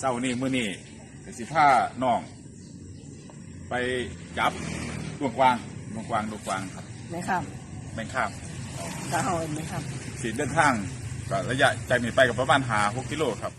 เศร้านี่มื้อนี้ก็สิผ้าน้อง ไปจับดวงกวางดวงกวางดวงกวางครับไม่ครับแมงข้ามถ้าเอาไหมครับ สีเดินทางก็ระยะจากนี้ไปกับประมาณหาหกกิโลครับ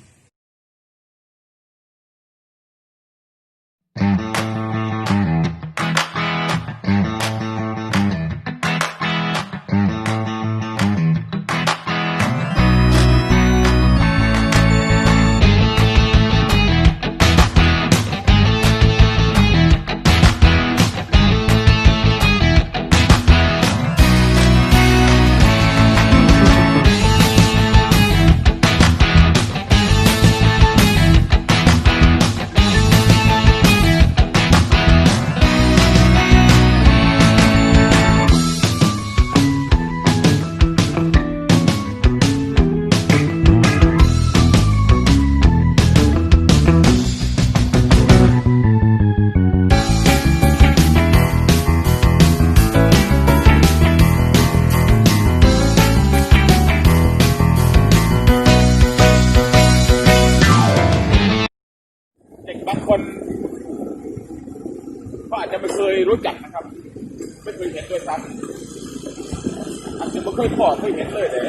ไม่เคยเห็นด้วยซ้ำอาจจะไม่เคยพอเคยเห็นเลยเลย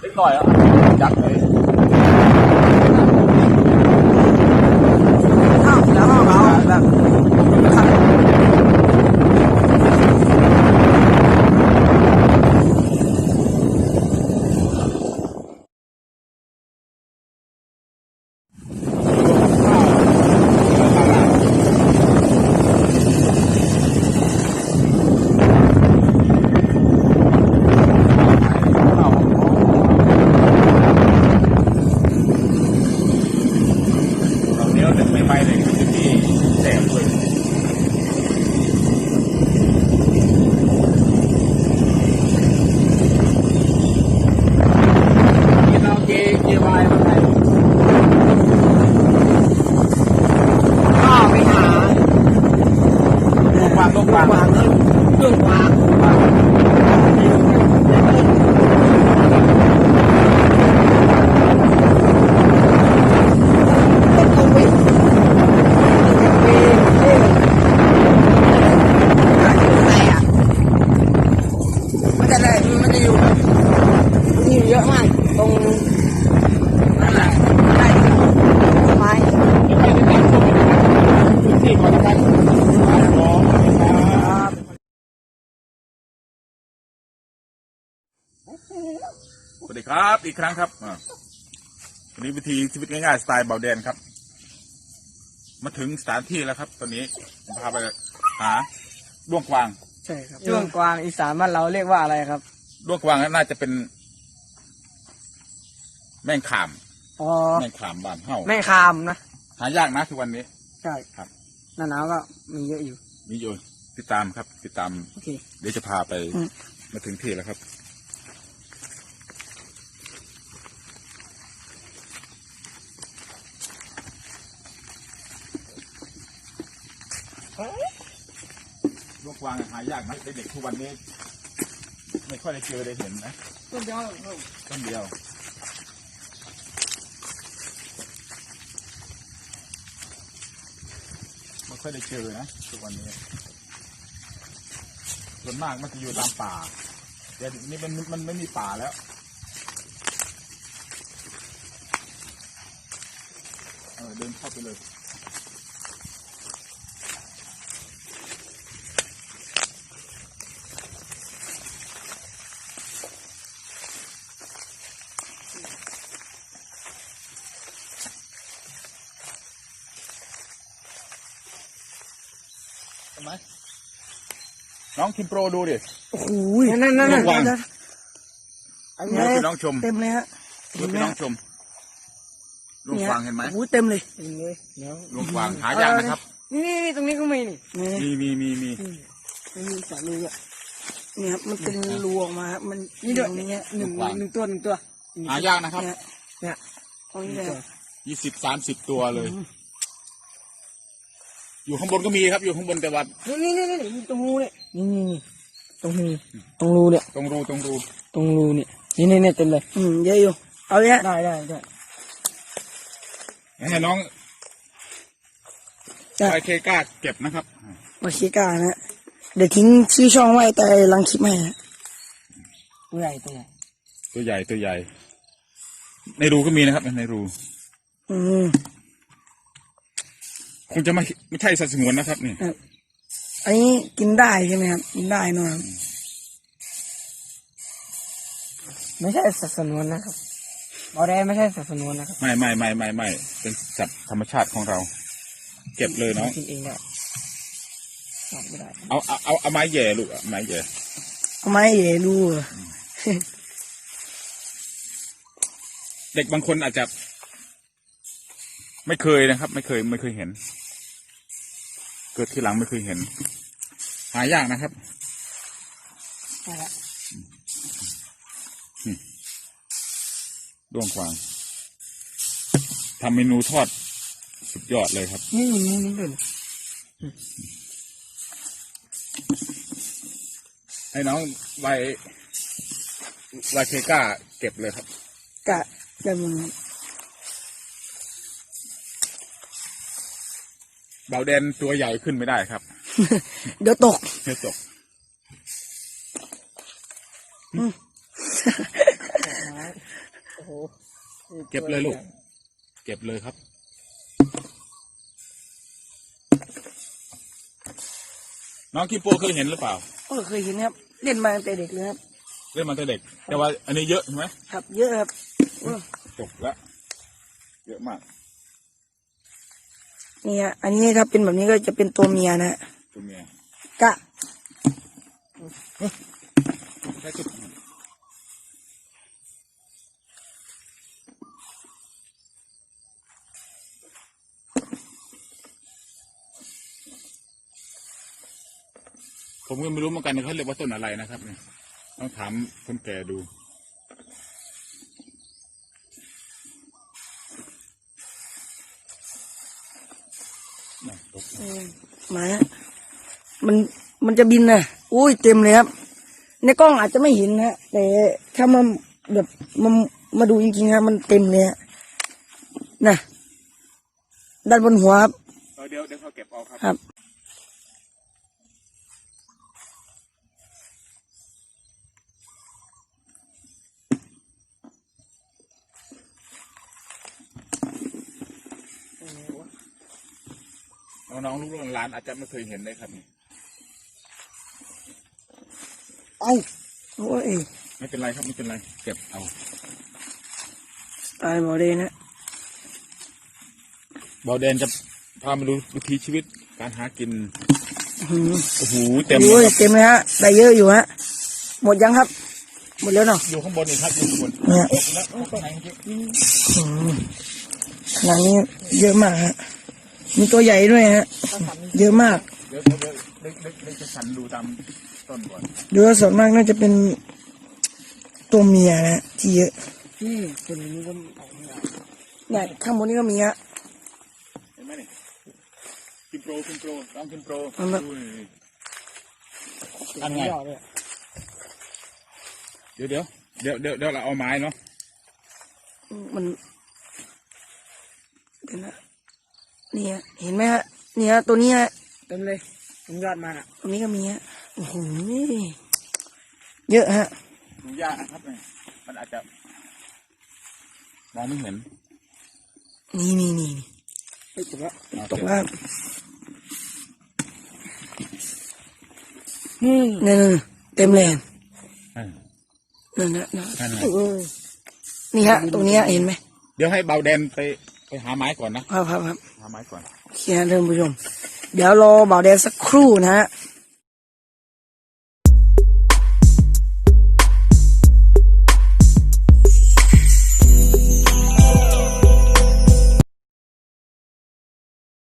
เล็กน้อยอะจักเลย อ้าวแล้วเอาเอาแบบครับ เราเนี้ยเด็กใหม่ๆเลยคือที่แสบเลยนี่เราเกเกวายมาไหน ก็ไปหา ลูกวางลูกวาง วางเงินเครื่องวางต้นตรงไปไปเอ๊ะหาที่ไหนอะมันจะได้มันจะอยู่นี่เยอะมากตรงนั่นแหละได้สบาย ที่ไปที่ตั้งตัวพื้นที่ก่อนนะครับรอครับส วัสดีครับ อีกครั้งครับอ่าวันนี้วิธีชีวิตง่ายๆสไตล์เบาแดนครับ มาถึงสถานที่แล้วครับ ตอนนี้ผมพาไปหาด้วงกวาง ใช่ครับช่วงกวางอีสานบ้านเราเรียกว่าอะไรครับด้วงกวางน่าจะเป็น แม่งขามอ๋อแม่งขามบ้านเฮ้าแม่คามนะหายากนะทุกวันนี้ใช่ครับหน้าหนาวก็มีเยอะอยู่มีอยู่ติดตามครับ ติดตามโอเคเดี๋ยวจะพาไปอืมมาถึงที่แล้วครับ ลูกวางหายากนะเด็กๆทุกวันนี้ ไม่ค่อยได้เจอได้เห็นนะต้นเดียวต้นเดียวไม่ค่อยได้เจอนะทุกวันนี้ส่วนมากมันจะอยู่ตามป่าแต่นี่มันมันไม่มีป่าแล้วเเดินเข้าไปเลย น้องคิมโปรดูดิ โอ้โหนั่นนั่นนั่นลูกวางอันเดี๋นี้ยวพี่น้องชม เต็มเลยฮะเดี๋ยวพี่น้องชมลูกวางเห็นไหมโอ้โหเต็มเลยเต็มเลยแล้วลูกวางหายากนะครับ นี่นี่นี่ตรงนี้ก็มีนี่นี่มีมีมีมีนี่มีสารูอะเนี่ยครับมันเป็นรูออกมาครับมันนี่ด้วยนี่หนึ่งหนึ่งตัวหนึ่งตัว หายากนะครับ เนี่ยเนี่ยตรงนี้เลยยี่สิบสามสิบตัวเลย อยู่ข้างบนก็มีครับอยู่ข้างบนแต่ว่านี่นี่นี่นี่ตรงรูเนี่ยนี่นี่นี่ตรงรูตรงรูเนี่ยตรงรูตรงรูตรงรูเนี่ยนี่นี่เนี่ยเต็มเลยอืมเยอะอยู่เอาเยอะได้ได้ได้ให้น้องจะไอเคกล้าเก็บนะครับโอเคกานะเดี๋ยวทิ้งชื่อช่องไว้แต่หลังคลิปให้นะตัวใหญ่ตัวใหญ่ตัวใหญ่ตัวใหญ่ ในรูก็มีนะครับในรู อืม คงจะไม่ไม่ใช่สัตว์สงวนนะครับนี่ครับอันนี้กินได้ใช่ไหมครับกินได้เนอะครับไม่ใช่สัตว์สนวนนะครับบอแดงไม่ใช่สัตว์สนวนนะครับไม่ไม่ไม่ไม่ไม่เป็นสัตว์ธรรมชาติของเรา เก็บเลยเนาะกินเองได้ตอบไม่ได้เอาเอาเอาเอาไม้แหย่ลูกเอาไม้แหย่เอาไม้เอ๋ดูเหรอเด็กบางคนอาจจะ ไม่เคยนะครับ ไม่เคยไม่เคยเห็น เกิดที่หลังไม่เคยเห็น หายากนะครับใช่ละด้วงควางทำเมนูทอดสุดยอดเลยครับ นี่นี่นี่ด้วยให้น้องไวไวเคก้าเก็บเลยครับกะจะมึง เบาแดนตัวใหญ่ขึ้นไม่ได้ครับ เดี๋ยวตกเฮ้ยตกโอ้โหเก็บเลยลูก เก็บเลยครับ น้องคิปโปเคยเห็นหรือเปล่าเออเคยเห็นครับ เล่นมาตั้งแต่เด็กเลยครับ เล่นมาตั้งแต่เด็ก แต่ว่าอันนี้เยอะใช่ไหมครับ เยอะครับเออตกแล้วเยอะมาก นี่ฮะอันนี้ถ้าเป็นแบบนี้ก็จะเป็นตัวเมียนะฮะตัวเมียกะแค่จุดผมก็ไม่รู้เหมือนกันนะเขาเรียกว่าต้นอะไรนะครับเนี่ยต้องถามคนแก่ดู น่ะตกอืมมาฮะมันมันจะบินนะอุ้ยเต็มเลยครับ ในกล้องอาจจะไม่เห็นนะฮะแต่ถ้ามาแบบมามาดูจริงๆครับมันเต็มเลยฮะนะด้านบนหัวครับเออเดี๋ยวเดี๋ยวเขาเก็บเอาครับ น้องๆลูกหลานอาจจะไม่เคยเห็นเลยครับนี่เอาโอ้ยไม่เป็นไรครับไม่เป็นไรเก็บเอาตายหมดเลยนะเบาแดนจะพามาดูวิถีชีวิตการหากินอื้อหือโอ้โหเต็มเลโอ้ยยครับเต็มเลยฮะได้เยอะอยู่ฮะหมดยังครับ หมดแล้วเนาะอยู่ข้างบนนี่ครับอยู่ข้างบนเนี่ยโอ้แล้วโอ้ตรงไหนเมื่อกี้อื้อหือขนาดนี้เยอะมากฮะ มีตัวใหญ่ด้วยฮะ เยอะมากเดี๋ยวเดี๋ยวเดี๋ยวเดี๋ยวเดี๋ยวเดี๋ยวจะสันดูตามต้นก่อน ดูว่าส่วนมากน่าจะเป็นตัวเมียนะที่เยอะนี่ตัวนี้ก็ออกไม่ได้เนี่ยข้างบนนี้ก็มีฮะ เห็นไหมนี่กินโปรกินโปรลองกินโปรเอามาดูนี่อันไง ยอดเลยเดี๋ยวเดี๋ยวเดี๋ยวเดี๋ยวเดี๋ยวเราเอาไม้เนาะมันเดี๋ยวนะ นี่ฮะเห็นไหมฮะนี่ฮะตัวนี้ฮะเต็มเลยผมยอดมันอะตัวนี้ก็มีฮะโอ้โหเยอะฮะดูยากนะครับเนี่ยมันอาจจะมองไม่เห็น นี่นี่นี่นี่ไม่ถูกแล้วเอาตกเก็บล่างนี่นั่นๆเต็มเลยเออนั่นนะนะนั่นไงเออนี่ฮะ ตรงนี้ฮะเห็นไหม เดี๋ยวให้เบาแดนไป ไปหาไม้ก่อนนะครับครับครับหาไม้ก่อน โอเคฮะท่านผู้ชม เดี๋ยวรอบ่าวแดนสักครู่นะฮะ